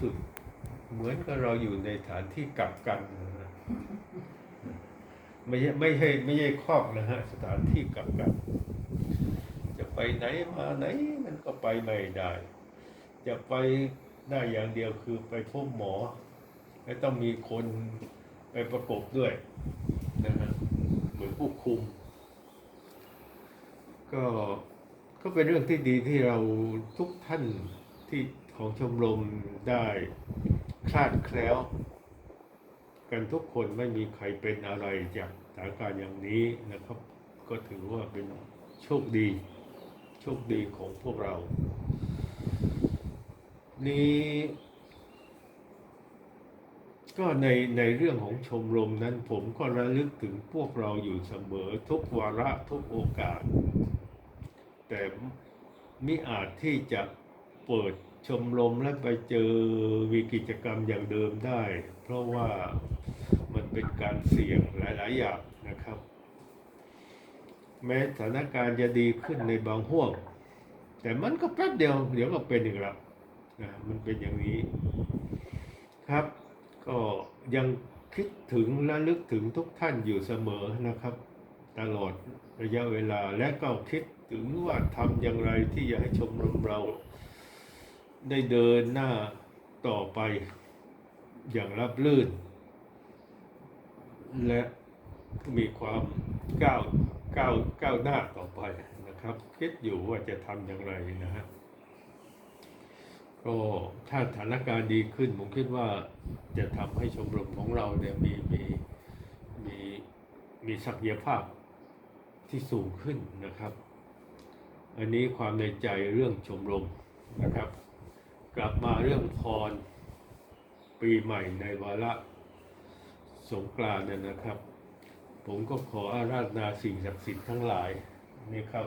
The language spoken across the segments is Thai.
สุด เหมือนกับเราอยู่ในสถานที่กักกันนะฮะไม่ใช่ไม่ใช่ไม่ใช่ครอบนะฮะสถานที่กักกัน จะไปไหนมาไหนมันก็ไปไม่ได้ จะไปได้อย่างเดียวคือไปพบหมอและต้องมีคนไปประกบด้วยนะฮะเหมือนผู้คุม ก็ก็เป็นเรื่องที่ดีที่เราทุกท่านที่ ของชมรมได้คลาดแคล้ว กันทุกคนไม่มีใครเป็นอะไรจากสถานการณ์อย่างนี้นะครับ ก็ถือว่าเป็นโชคดี โชคดีของพวกเรา นี้ก็ในในเรื่องของชมรมนั้นผมก็ระลึกถึงพวกเราอยู่เสมอทุกวาระทุกโอกาส แต่มิอาจที่จะเปิด ชมรมและไปเจอวีกิจกรรมอย่างเดิมได้ เพราะว่ามันเป็นการเสี่ยงหลาย ๆ อย่างนะครับ แม้สถานการณ์จะดีขึ้นในบางห่วง แต่มันก็แป๊บเดียว เดี๋ยวก็เป็นอีกแล้วนะมันเป็นอย่างนี้ครับ ก็ยังคิดถึงและลึกถึงทุกท่านอยู่เสมอนะครับ ตลอดระยะเวลาและก็คิดถึงว่าทำอย่างไรที่จะให้ชมรมเรา ได้เดินหน้าต่อไปอย่างรับลื่น และมีความก้าวก้าวก้าวหน้าต่อไปนะครับ คิดอยู่ว่าจะทำอย่างไรนะฮะก็ถ้าสถานการณ์ดีขึ้น ผมคิดว่าจะทำให้ชมรมของเราเนี่ยมีมีมีมีศักยภาพที่สูงขึ้นนะครับ อันนี้ความในใจเรื่องชมรมนะครับ กลับมาเรื่องพรปีใหม่ในวาระสงกรานต์เนี่ยนะครับ ผมก็ขออาราธนาสิ่งศักดิ์สิทธิ์ทั้งหลายนี่ครับ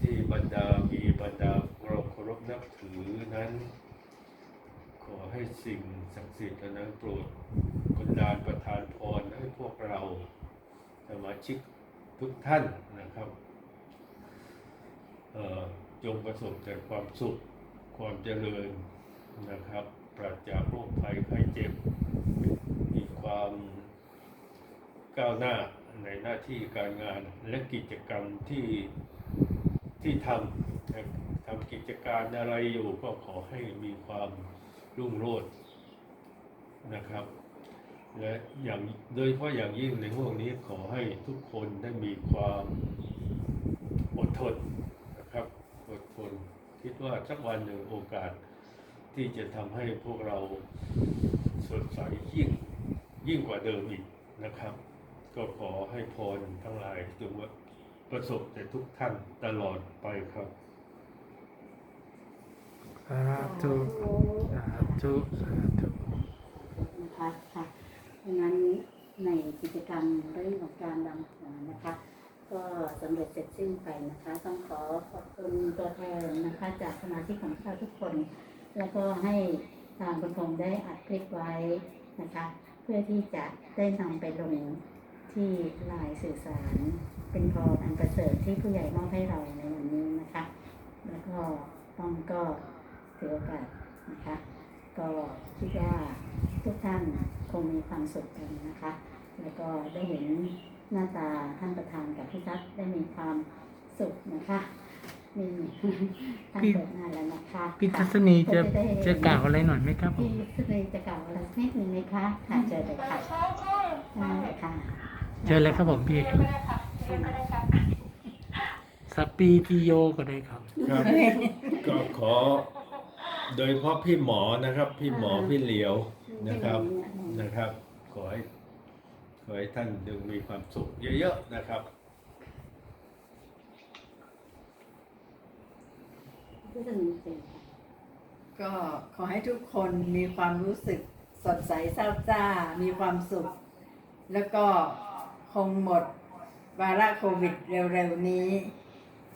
ที่บรรดามีบรรดาเราเคารพนับถือนั้น ขอให้สิ่งศักดิ์สิทธิ์นั้นโปรดบันดาลประทานพรให้พวกเราสมาชิกทุกท่านนะครับจงประสบแต่ความสุข ความเจริญนะครับ ปราศจากโรคภัยไข้เจ็บ มีความก้าวหน้าในหน้าที่การงานและกิจกรรมที่ที่ทำนะทำกิจการอะไรอยู่ก็ขอให้มีความรุ่งโรจน์นะครับ และอย่างโดยเฉพาะอย่างยิ่งในห่วงนี้ขอให้ทุกคนได้มีความอดทนนะครับ อดทน คิดว่าสักวันหนึ่งโอกาสที่จะทำให้พวกเราสดใสยิ่งยิ่งกว่าเดิมอีกนะครับ ก็ขอให้พรทั้งหลายจงว่าประสบแต่ทุกท่านตลอดไปครับสาธุสาธุสาธุนะคะค่ะดังนั้นในกิจกรรมเรื่องของการดำหัวนะคะ ก็สำเร็จเสร็จสิ้นไปนะคะ ต้องขอขอบคุณตัวแทนนะคะ จากสมาชิกของเราทุกคน แล้วก็ให้ทางคุณพงษ์ได้อัดคลิปไว้นะคะ เพื่อที่จะได้นำไปลงที่ลน์สื่อสาร เป็นพรอันประเสริฐที่ผู้ใหญ่มอบให้เราในวันนี้นะคะ แล้วก็ต้องก็ถือโอกาสนะคะ ก็คิดว่าทุกท่านคงมีความสุขกันนะคะ แล้วก็ได้เห็น หน้าตาท่านประธานกับพี่ทัศน์ได้มีความสุขนะคะมีท่านเปิดหน้าแล้วนะคะพี่ทัศนีจะได้จะกล่าวอะไรหน่อยไหมครับผมพี่ทัศนีจะกล่าวอะไรสักนิดหนึ่งไหมคะค่ะเจอเลยค่ะได้เลยค่ะเชิญเลยครับผมพี่สปีติโยก็ได้ครับครับ ก็ขอ โดยเฉพาะพี่หมอนะครับ พี่หมอพี่เหลียวนะครับนะครับ ขอให้ ขอให้ท่านดึงมีความสุขเยอะๆนะครับก็ขอให้ทุกคนมีความรู้สึกสดใสเศร้าจ้า มีความสุข แล้วก็คงหมดวาระโควิดเร็วๆนี้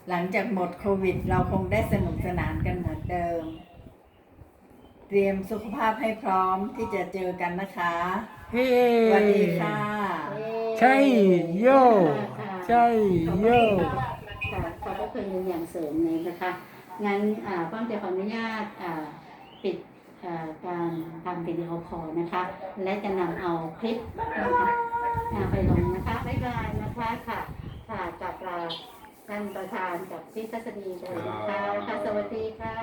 หลังจากหมดโควิด เราคงได้สนุกสนานกันเหมือนเดิม เตรียมสุขภาพให้พร้อมที่จะเจอกันนะคะ เฮ้สวัสดีค่ะใช่โยใช่โยค่ะขอบพระคุณเป็นอย่างสูงเลยนะคะ งั้นอ่าป้อมจะขออนุญาตอ่าปิดเอ่อการทำวิดีโอคอลนะคะ และจะนำเอาคลิปนะคะอ่าไปลงนะคะบ๊ายบายนะคะค่ะค่ะกับลาท่านประธานกับพี่ทัศนีเลยนะคะค่ะสวัสดีค่ะ